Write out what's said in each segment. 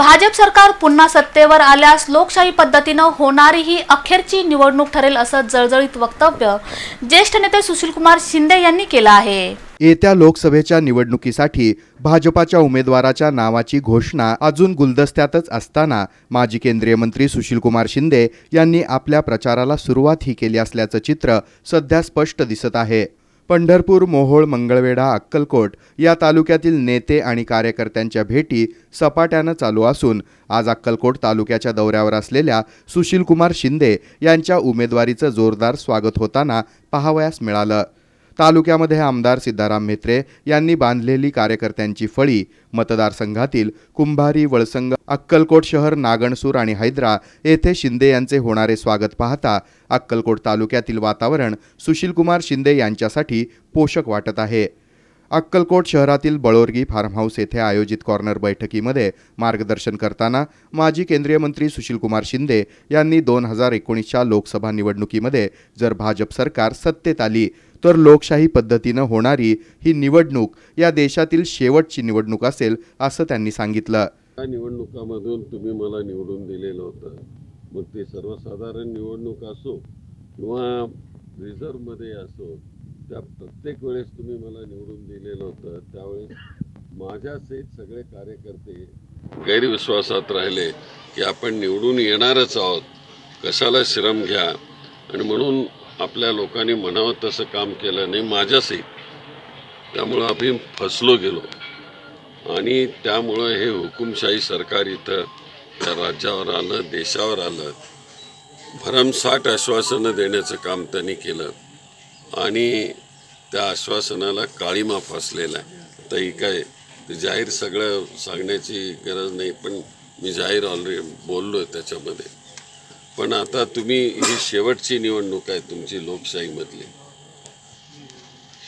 भाजप सरकार पुन्हा सत्तेवर आल्यास लोकशाही पद्धतीनं होणारी ही अखेरची निवडणूक ठरेल असं जळजळीत वक्तव्य ज्येष्ठ नेते सुशीलकुमार शिंदे यांनी केलं आहे. येत्या लोकसभेच्या निवडणुकीसाठी भाजपाच्या उमेदवाराच्या नावाची घोषणा अजून गुलदस्त्यातच असताना माजी केंद्रीय मंत्री सुशीलकुमार शिंदे यांनी आपल्या प्रचाराला सुरुवात ही केली असल्याचं चित्र सध्या स्पष्ट दिसत आहे. पंढरपूर मोहोळ मंगळवेढा अक्कलकोट या तालुक्यातील नेते आणि कार्यकर्त्यांच्या भेटी सपाट्यानं चालू असून आज अक्कलकोट तालुक्याच्या दौऱ्यावर असलेल्या सुशीलकुमार शिंदे यांच्या उमेदवारीचं जोरदार स्वागत होताना पाहावयास मिळालं. तालुक्यामध्ये आमदार सिद्धाराम म्हेत्रे यांनी बांधलेली कार्यकर्त्यांची फळी मतदारसंघातील कुंभारी वळसंग अक्कलकोट शहर नागणसूर आणि हैदरा येथे शिंदे यांचे होणारे स्वागत पाहता अक्कलकोट तालुक्यातील वातावरण सुशीलकुमार शिंदे यांच्यासाठी पोषक वाटत आहे. अक्कलकोट शहरातील बळोरगी फार्म हाऊस येथे आयोजित कॉर्नर बैठकीमध्ये मार्गदर्शन करताना माजी केंद्रीय मंत्री सुशीलकुमार शिंदे यांनी दोन हजार एकोणीसच्या लोकसभा निवडणुकीमध्ये जर भाजप सरकार सत्तेत आली तर लोकशाही पद्धतीनं होणारी ही निवडणूक या देशातील शेवटची निवडणूक असेल असं त्यांनी सांगितलं. त्या निवडणुकामधून तुम्ही मला निवडून दिलेलं होतं. मग ते सर्वसाधारण निवडणूक असो किंवा रिझर्वमध्ये असो त्या प्रत्येक वेळेस तुम्ही मला निवडून दिलेलं होतं त्यावेळेस माझ्यासहित सगळे कार्यकर्ते गैरविश्वासात राहिले की आपण निवडून येणारच आहोत. कशाला श्रम घ्या? आणि म्हणून आपल्या लोकांनी म्हणावं तसं काम केलं नाही माझ्यासहित त्यामुळं आम्ही फसलो गेलो. आणि त्यामुळं हे हुकुमशाही सरकार इथं त्या राज्यावर आलं देशावर आलं. भरमसाठ आश्वासनं देण्याचं काम त्यांनी केलं. आणि त्या आश्वासनाला काळीमा फासलेला आहे. तर ही काय जाहीर सगळं सांगण्याची गरज नाही पण मी जाहीर ऑलरेडी बोललो आहे त्याच्यामध्ये. पण आता तुम्ही ही शेवटची निवडणूक आहे तुमची लोकशाहीमधली.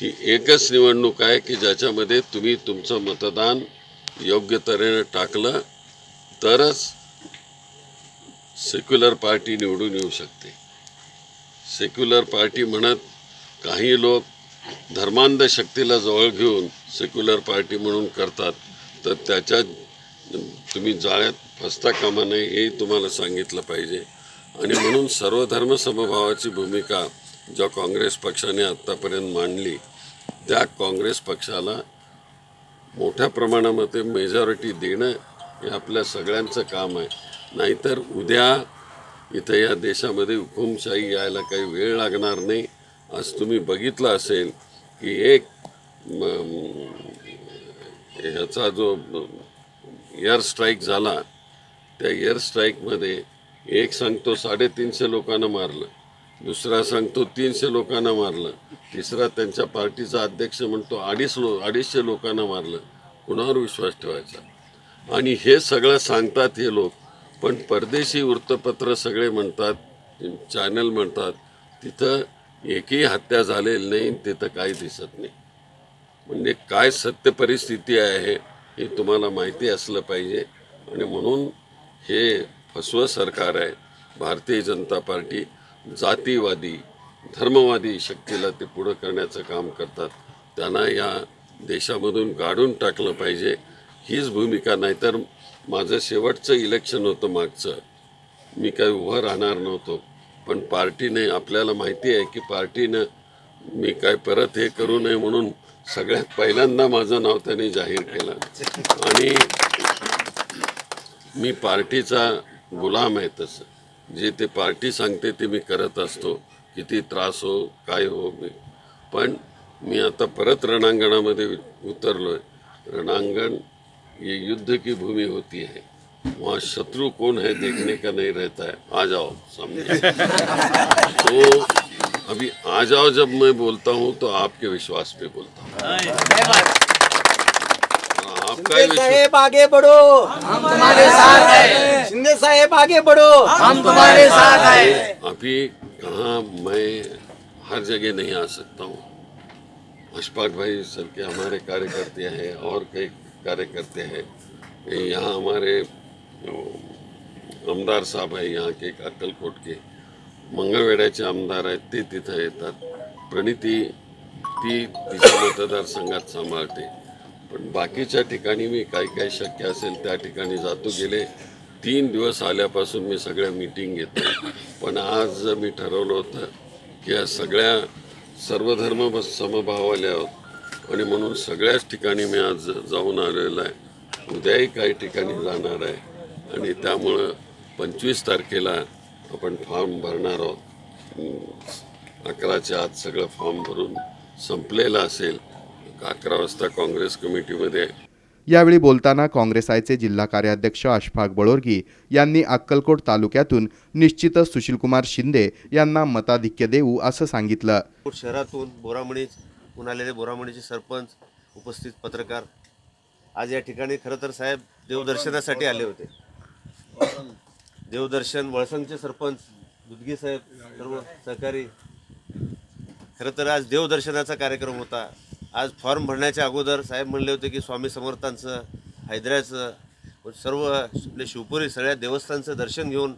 ही एकच निवडणूक आहे की ज्याच्यामध्ये तुम्ही तुमचं मतदान योग्य तऱ्हेनं टाकलं तरच सेक्युलर पार्टी निवडून येऊ शकते. सेक्युलर पार्टी म्हणत काही लोक धर्मांध शक्तीला जवळ घेऊन सेक्युलर पार्टी म्हणून करतात तर त्याच्या तुम्ही जाळ्यात फसता कामा नये हे तुम्हाला सांगितलं पाहिजे. आणि म्हणून सर्वधर्म समभावाची भूमिका ज्या काँग्रेस पक्षाने आत्तापर्यंत मांडली त्या काँग्रेस पक्षाला मोठ्या प्रमाणामध्ये मेजॉरिटी देणं हे आपल्या सगळ्यांचं काम आहे. नाहीतर उद्या इथं या देशामध्ये हुकुमशाही यायला काही वेळ लागणार नाही. आज तुम्ही बघितलं असेल की एक ह्याचा जो एअर स्ट्राईक झाला त्या एअर स्ट्राईकमध्ये एक सांगतो साडेतीनशे लोकांना मारलं दुसरा सांगतो तीनशे लोकांना मारलं तिसरा त्यांच्या पार्टीचा अध्यक्ष म्हणतो अडीच लो अडीचशे लोकांना मारलं. कुणावर विश्वास ठेवायचा? आणि हे सगळं सांगतात हे लोक पण परदेशी वृत्तपत्र सगळे म्हणतात चॅनल म्हणतात तिथं एकही हत्या झालेली नाही तिथं काही दिसत नाही. म्हणजे काय सत्य परिस्थिती आहे हे तुम्हाला माहिती असलं पाहिजे. आणि म्हणून हे फसवं सरकार आहे भारतीय जनता पार्टी जातीवादी धर्मवादी शक्तीला ते पुढं करण्याचं काम करतात. त्यांना या देशामधून गाडून टाकलं पाहिजे. हीच भूमिका नाहीतर माझं शेवटचं इलेक्शन होतं मागचं. मी काही उभं राहणार नव्हतो. पण पार्टीने आपल्याला माहिती आहे की पार्टीनं मी काय परत हे करू नये म्हणून सगळ्यात पहिल्यांदा माझं नाव त्यांनी जाहीर केलं. आणि मी पार्टीचा गुलाम आहे तसं. जे ते पार्टी सांगते ते मी करत असतो. किती त्रास हो काय हो मी. पण मी आता परत रणांगणामध्ये उतरलो आहे रणांगण ही युद्ध की भूमी होती आहे. वहाँ शत्रु कौन है देखने का नहीं रहता है। आ जाओ सामने। तो अभी आ जाओ जब मैं बोलता हूँ तो आपके विश्वास पे बोलता हूँ। आपका ही विश्वास। साहेब आगे बढ़ो। हम तुम्हारे साथ हैं। शिंदे साहेब आगे बढ़ो। हम तुम्हारे साथ हैं। अभी कहाँ मैं हर जगह नहीं आ सकता हूँ। अशफाक भाई सर के हमारे कार्यकर्ते हैं और कई कार्यकर्ते हैं। यहाँ हमारे आमदार साहेब आहे यहाँ के अक्कलकोट के मंगळवेड्याचे आमदार आहेत ते तिथं येतात. प्रणिती ती तिच्या मतदारसंघात सांभाळते. पण बाकीच्या ठिकाणी मी काय काय शक्य असेल त्या ठिकाणी जातो गेले तीन दिवस आल्यापासून मी सगळ्या मीटिंग घेतो. पण आज मी ठरवलं होतं की या सगळ्या सर्वधर्म समभावाले आहोत आणि म्हणून सगळ्याच ठिकाणी मी आज जाऊन आलेलो आहे. उद्याही काही ठिकाणी जाणार आहे. आणि त्यामुळं पंचवीस तारखेला आपण फॉर्म भरणार आहोत. अकराच्या आत सगळं फॉर्म भरून संपलेलं असेल अकरा वाजता काँग्रेस कमिटीमध्ये. यावेळी बोलताना काँग्रेस आयचे जिल्हा कार्याध्यक्ष अशफाक बळोरगी यांनी अक्कलकोट तालुक्यातून निश्चितच सुशीलकुमार शिंदे यांना मताधिक्य देऊ असं सांगितलं. शहरातून बोरामणीहून आलेले बोरामणीचे सरपंच उपस्थित पत्रकार आज या ठिकाणी खरं तर साहेब देवदर्शनासाठी आले होते. देवदर्शन वळसंगचे सरपंच दुधगी साहेब सर्व सहकारी. खरं तर आज देवदर्शनाचा कार्यक्रम होता. आज फॉर्म भरण्याच्या अगोदर साहेब म्हणले होते की स्वामी समर्थांचं हैदराचं सर्व आपले शिवपुरी सगळ्या देवस्थानचं दर्शन घेऊन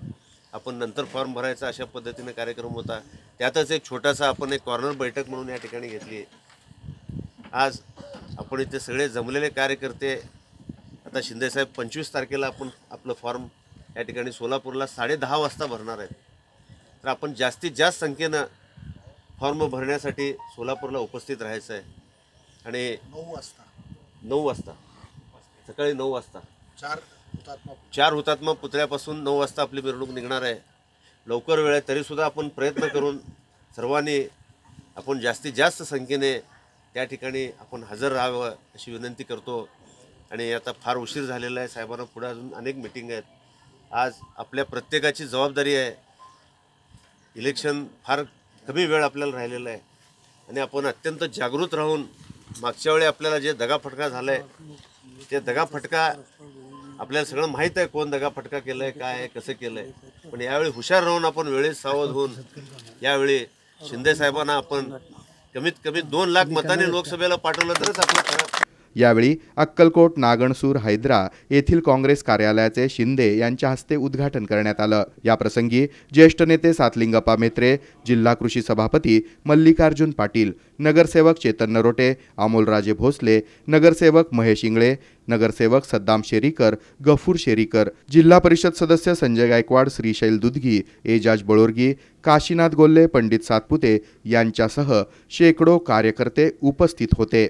आपण नंतर फॉर्म भरायचा अशा पद्धतीने कार्यक्रम होता. त्यातच एक छोटासा आपण एक कॉर्नर बैठक म्हणून या ठिकाणी घेतली. आज आपण इथे सगळे जमलेले कार्यकर्ते आता शिंदेसाहेब पंचवीस तारखेला आपण आपलं फॉर्म या ठिकाणी सोलापूरला साडे दहा वाजता भरणार आहेत. तर आपण जास्तीत जास्त संख्येनं फॉर्म भरण्यासाठी सोलापूरला उपस्थित राहायचं आहे. आणि नऊ वाजता. नऊ वाजता. सकाळी नऊ वाजता. चार हुतात्मा चार हुतात्मा पुतळ्यापासून नऊ वाजता आपली मिरवणूक निघणार आहे. लवकर वेळ आहे तरीसुद्धा आपण प्रयत्न करून सर्वांनी आपण जास्तीत जास्त संख्येने त्या ठिकाणी आपण हजर राहावं अशी विनंती करतो. आणि आता फार उशीर झालेला आहे. साहेबांना पुढे अजून अनेक मिटिंग आहेत. आज आपल्या प्रत्येकाची जबाबदारी आहे. इलेक्शन फार कमी वेळ आपल्याला राहिलेला आहे. आणि आपण अत्यंत जागृत राहून मागच्या वेळी आपल्याला जे दगाफटका झाला आहे ते दगाफटका आपल्याला सगळं माहीत आहे कोण दगाफटका केलं आहे काय आहे कसं केलं आहे पण यावेळी हुशार राहून आपण वेळेत सावध होऊन यावेळी शिंदे साहेबांना आपण कमीत कमी दोन लाख मताने लोकसभेला पाठवलं तरच आपलं यावेळी अक्कलकोट नागणसूर हैदरा येथील काँग्रेस कार्यालयाचे शिंदे यांच्या हस्ते उद्घाटन करण्यात आलं. याप्रसंगी ज्येष्ठ नेते सातलिंगप्पा मेत्रे जिल्हा कृषी सभापती मल्लिकार्जुन पाटील नगरसेवक चेतन नरोटे अमोलराजे भोसले नगरसेवक महेश इंगळे नगरसेवक सद्दाम शेरीकर गफूर शेरीकर जिल्हा परिषद सदस्य संजय गायकवाड श्रीशैल दुधगी एजाज बळोरगी काशीनाथ गोल्ले पंडित सातपुते यांच्यासह शेकडो कार्यकर्ते उपस्थित होते.